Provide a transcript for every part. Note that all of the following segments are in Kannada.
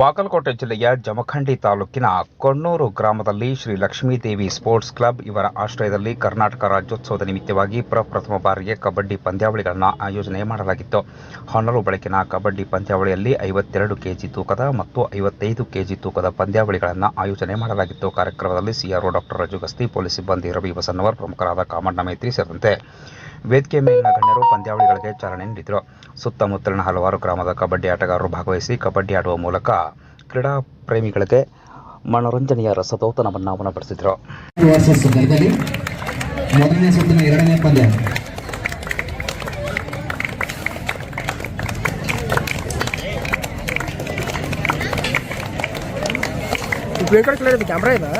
ಬಾಗಲಕೋಟೆ ಜಿಲ್ಲೆಯ ಜಮಖಂಡಿ ತಾಲೂಕಿನ ಕೊಣ್ಣೂರು ಗ್ರಾಮದಲ್ಲಿ ಶ್ರೀ ಲಕ್ಷ್ಮೀದೇವಿ ಸ್ಪೋರ್ಟ್ಸ್ ಕ್ಲಬ್ ಇವರ ಆಶ್ರಯದಲ್ಲಿ ಕರ್ನಾಟಕ ರಾಜ್ಯೋತ್ಸವದ ನಿಮಿತ್ತವಾಗಿ ಪ್ರಪ್ರಥಮ ಬಾರಿಗೆ ಕಬಡ್ಡಿ ಪಂದ್ಯಾವಳಿಗಳನ್ನು ಆಯೋಜನೆ ಮಾಡಲಾಗಿತ್ತು. ಹೊನರು ಬೆಳಕಿನ ಕಬಡ್ಡಿ ಪಂದ್ಯಾವಳಿಯಲ್ಲಿ ಐವತ್ತೆರಡು ಕೆಜಿ ತೂಕದ ಮತ್ತು ಐವತ್ತೈದು ಕೆಜಿ ತೂಕದ ಪಂದ್ಯಾವಳಿಗಳನ್ನು ಆಯೋಜನೆ ಮಾಡಲಾಗಿತ್ತು. ಕಾರ್ಯಕ್ರಮದಲ್ಲಿ ಸಿಆರ್ಒ ಡಾಕ್ಟರ್ ರಜುಗಸ್ತಿ ಪೊಲೀಸ್ ಸಿಬ್ಬಂದಿ ರವಿ ಬಸನ್ನವರ್ ಪ್ರಮುಖರಾದ ಕಾಮಣ್ಣ ಮೈತ್ರಿ ಸೇರಿದಂತೆ ವೇದಿಕೆ ಮೇಲಿನ ಗಣ್ಯರು ಪಂದ್ಯಾವಳಿಗಳಿಗೆ ಚಾಲನೆ ನೀಡಿದರು. ಸುತ್ತಮುತ್ತಲಿನ ಹಲವಾರು ಗ್ರಾಮದ ಕಬಡ್ಡಿ ಆಟಗಾರರು ಭಾಗವಹಿಸಿ ಕಬಡ್ಡಿ ಆಡುವ ಮೂಲಕ ಕ್ರೀಡಾ ಪ್ರೇಮಿಗಳಿಗೆ ಮನೋರಂಜನೆಯ ರಸದೌತಣವನ್ನು ಉಣಬಡಿಸಿದರು ಮೊದಲನೇ ಸುತ್ತಿನ ಎರಡನೇ ಪಂದ್ಯ. ಬೇಕಡೆ ಕ್ಲಿಯರ್ ಇದೆ ಕ್ಯಾಮ್ರಾ ಇದೆ?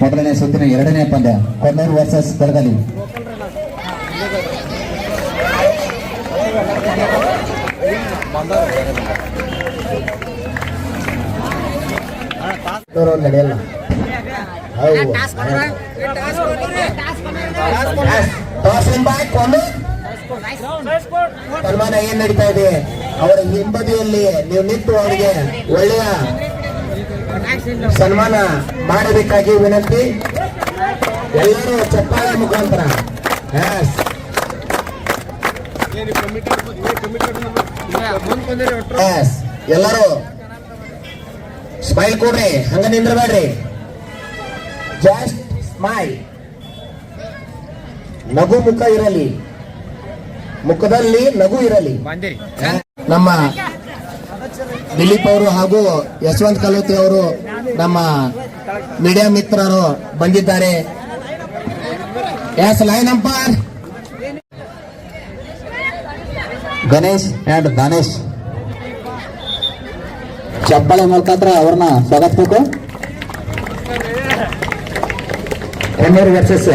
ಮೊದಲನೇ ಸುತ್ತಿನ ಎರಡನೇ ಪಂದ್ಯ ಕೊನ್ನೂರು ವರ್ಸಸ್ ಬೆಳಗಲಿ ನಡೆಯಲ್ಲ. ಸನ್ಮಾನ ಏನ್ ನಡೀತಾ ಇದೆ? ಅವರ ಹಿಂಬದಿಯಲ್ಲಿ ನೀವು ನಿಂತು ಅವರಿಗೆ ಒಳ್ಳೆಯ ಸನ್ಮಾನ ಮಾಡಬೇಕಾಗಿ ವಿನಂತಿ. ಎಲ್ಲರೂ ಚಪ್ಪಾಳೆ ಮುಖಾಂತರ. ಎಲ್ಲರೂ ಸ್ಮೈಲ್ ಕೊಡ್ರಿ ಹಂಗ ನಿಂದ್ರಬೇಡ್ರಿ. ಜಸ್ಟ್ ಸ್ಮೈಲ್ ನಗು ಮುಖ ಇರಲಿ. ಮುಖದಲ್ಲಿ ನಗು ಇರಲಿ. ನಮ್ಮ ದಿಲೀಪ್ ಅವರು ಹಾಗೂ ಯಶವಂತ್ ಕಲೋತಿ ಅವರು ನಮ್ಮ ಮೀಡಿಯಾ ಮಿತ್ರರು ಬಂದಿದ್ದಾರೆ. ಎಸ್ ಲೈನ್ ಅಂಪರ್ ಗಣೇಶ್ ಅಂಡ್ ದಾನೇಶ್ ಚಪ್ಪಳೆ ಮುಖಾಂತರ ಅವ್ರನ್ನ ಸ್ವಾಗತಿಸಬೇಕು. ಎನ್ನೂರು ವರ್ಸಸ್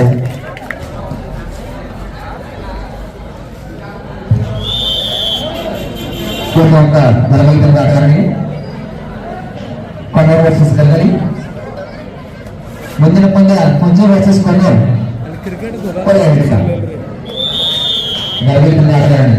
ಶಿವಮೊಗ್ಗ ಬಲಗೈತರದ ಆಚರಣೆ ಕೊನ್ನೂರು ವರ್ಸಸ್ ಗದಗಲಿ ಮುಂದಿನ ಪಂದ್ಯ ಪಂಜೆ ವರ್ಸಸ್ ಕೊನ್ನೂರು ಒಳ್ಳೆಯ ಹಿಡಿತ ಬಲಗೈತರದ ಆಚರಣೆ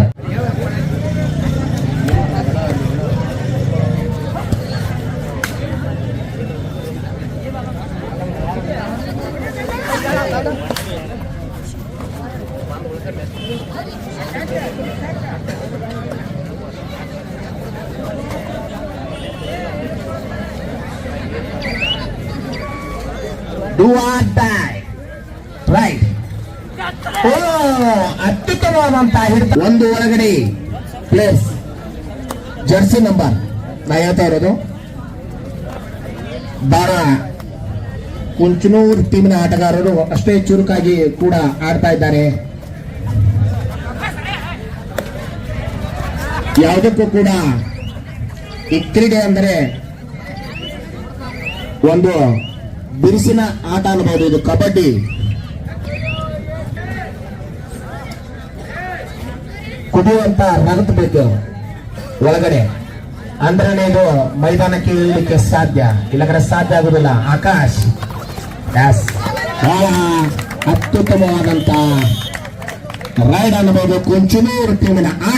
ಡೂ ಆರ್ ಡೈ ರೈಟ್ ಓ ಹಿಡಿತ. ಒಂದು ಒಳಗಡೆ. ಪ್ಲೇಸ್ ಜರ್ಸಿ ನಂಬರ್ ನಾ ಹೇಳ್ತಾ ಇರೋದು. ಬಾರ ಕುಂಚನೂರ್ ಟೀಮಿನ ಆಟಗಾರರು ಅಷ್ಟೇ ಚುರುಕಾಗಿ ಕೂಡ ಆಡ್ತಾ ಇದ್ದಾರೆ. ಯಾವುದಕ್ಕೂ ಕೂಡ ಈ ಕ್ರೀಡೆ ಅಂದರೆ ಒಂದು ಬಿರುಸಿನ ಆಟ ಅನ್ಬಹುದು ಇದು ಕಬಡ್ಡಿ. ಕುದಿಯುವಂತ ರಗತ್ ಬೇಕು ಒಳಗಡೆ. ಅಂದ್ರೆ ಇದು ಮೈದಾನಕ್ಕೆ ಇಳಿಲಿಕ್ಕೆ ಸಾಧ್ಯ. ಇಲ್ಲಕಡೆ ಸಾಧ್ಯ ಆಗುದಿಲ್ಲ. ಆಕಾಶ್. ಬಹಳ ಅತ್ಯುತ್ತಮವಾದಂತ ರೈಡ್ ಅನ್ನಬಹುದು ಕುಂಚನೂರು ಟೀಮಿನ ಆಟ.